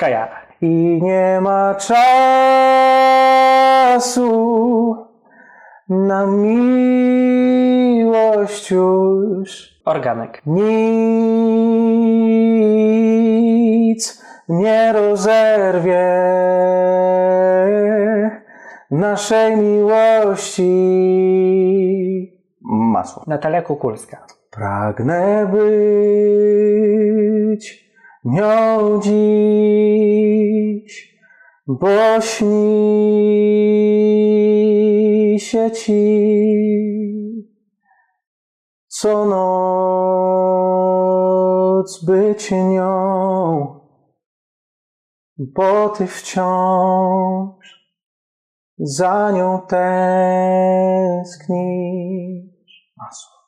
Kaja. I nie ma czasu na miłość już. Organek. Nic nie rozerwie naszej miłości. Masło. Natalia Kukulska. Pragnę być nią dziś, bo śni się ci co noc być nią, bo ty wciąż za nią tęsknisz. Masło.